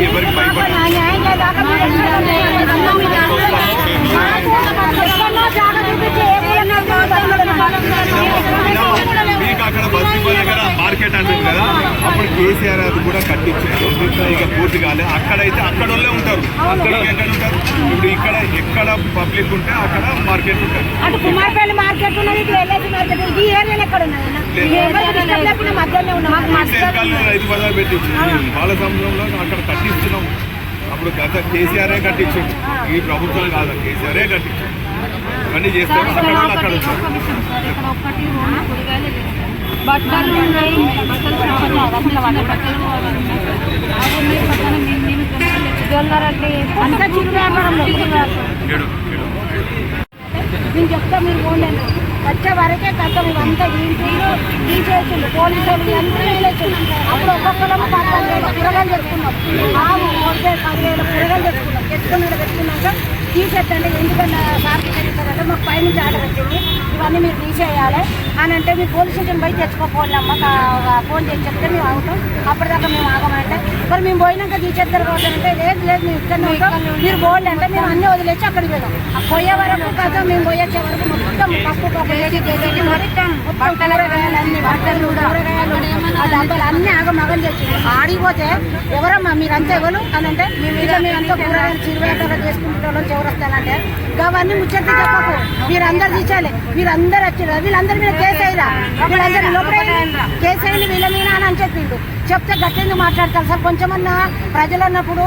ఎవరికి మీకు అక్కడ బస్సు దగ్గర మార్కెట్ అంటుంది కదా అప్పుడు కేసీఆర్ అది కూడా కట్టించారు. ఇక పూర్తి కాలేదు అక్కడైతే అక్కడ వాళ్ళే ఉంటారు అక్కడ ఎక్కడ ఉంటారు? ఇప్పుడు ఇక్కడ ఎక్కడ పబ్లిక్ ఉంటే అక్కడ మార్కెట్ ఉంటుంది. మార్కెట్ ఉన్నది మార్కెట్ ఎక్కడ ఉన్నది ఐదు పదాలు పెట్టించి బాల సముద్రంలో అక్కడ కట్టిస్తున్నాం అప్పుడు గత కేసీఆరే కట్టించాడు. ఈ ప్రభుత్వం కాదు కేసీఆరే కట్టించాడు. ఇవన్నీ చేస్తారు అక్కడ వాళ్ళు అక్కడ. బట్టలు ఉన్నాయి. అసలు వాళ్ళ ఉన్నాయి. పక్కన అంతా చిరు. నేను చెప్తా మీరు పోలేను వచ్చే వరకే కష్టం ఇవంతా ఇంటిలో తీసేసిండు పోలీసులు ఎంత వేలేసిండు అప్పుడు ఒక్కొక్కరము పద్నాలుగు వేల కూరగాయలు తెచ్చుకున్నాం. ఆవు మొత్తం పదివేల కూరగాయలు తెచ్చుకున్నాం. తెచ్చుకున్నాడు తెచ్చుకున్నాక తీసేద్దండి. ఎందుకంటే సార్కి చెప్తారంటే మాకు పైన జాడ వచ్చింది. ఇవన్నీ మీరు తీసేయాలి. అని అంటే మీ పోలీస్ స్టేషన్ పోయి తెచ్చుకోపోలేమ్మా ఫోన్ చేసి చెప్తే మేము అవుతాం. మరి మేము పోయినాక తీసేస్తారు కాబట్టి అంటే లేదు లేదు మేము ఇక్కడ మీరు పోండి అంటే మేము అన్నీ వదిలేసి అక్కడికి పోయాం ఆ పోయే వరకు కాదు మేము పోయొచ్చే వరకు మొత్తం పప్పు పప్పు వేసి చేసేసి అన్ని బట్టలు కూరగాయలు ఆగమగం చేసి. ఆడిపోతే ఎవరమ్మా? మీరంతా ఎవరు? అని అంటే ఇక మేమంతా కూరగాయలు చిరువేటలో చేసుకుంటాం చివరొస్తానంటే అవన్నీ ముచ్చట్లు చెప్పకు. మీరందరు తీసేయాలి. మీరందరూ వచ్చారు వీళ్ళందరి మీద కేసు అయ్యారా వీళ్ళందరూ లోపల కేసు అయింది వీళ్ళ మీద అని చెప్పిండు. చెప్తే గట్టింది మాట్లాడతారు. సార్ కొంచెమన్నా ప్రజలు అన్నప్పుడు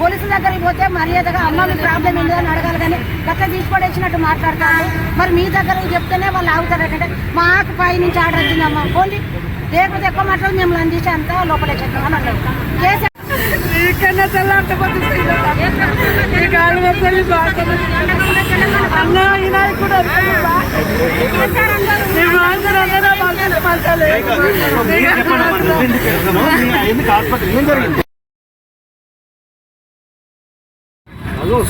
పోలీసుల దగ్గరికి పోతే మర్యాదగా అమ్మ మీ ప్రాబ్లం ఏందో అని అడగాలి కానీ గట్ల తీసుకోడేసినట్టు మాట్లాడతారు. మరి మీ దగ్గరకు చెప్తేనే వాళ్ళు ఆగుతారంటే మాకు పై నుంచి ఆర్డర్ వచ్చిందమ్మా పోండి. లేకపోతే ఎక్కువ మాట్లాడి మిమ్మల్ని అందించి అంతా లోపలే చెప్తాం అని అన్నాడు కేసు నీకన్నా తెల్లారిపోతే ఈ గాలి వచ్చి అన్న ఈ నాయకుడు నీకు అందరూ అందరూ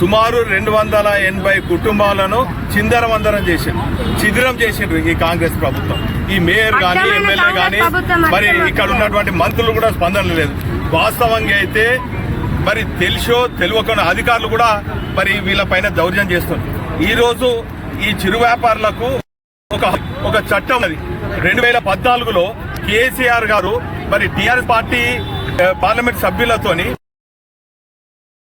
సుమారు రెండు వందల ఎనభై కుటుంబాలను చిందరవందరం చేసిండ్రు చిదిరం చేసిండ్రు ఈ కాంగ్రెస్ ప్రభుత్వం. ఈ మేయర్ కానీ ఎమ్మెల్యే కానీ మరి ఇక్కడ ఉన్నటువంటి మంత్రులు కూడా స్పందన లేదు. వాస్తవంగా అయితే మరి తెలిసో తెలియకుండా అధికారులు కూడా మరి వీళ్ళపైన దౌర్జన్యం చేస్తున్నారు. ఈ రోజు ఈ చిరు వ్యాపారులకు ఒక ఒక చట్టం అది రెండు వేల పద్నాలుగులో కేసీఆర్ గారు మరి టిఆర్ఎస్ పార్టీ పార్లమెంట్ సభ్యులతోని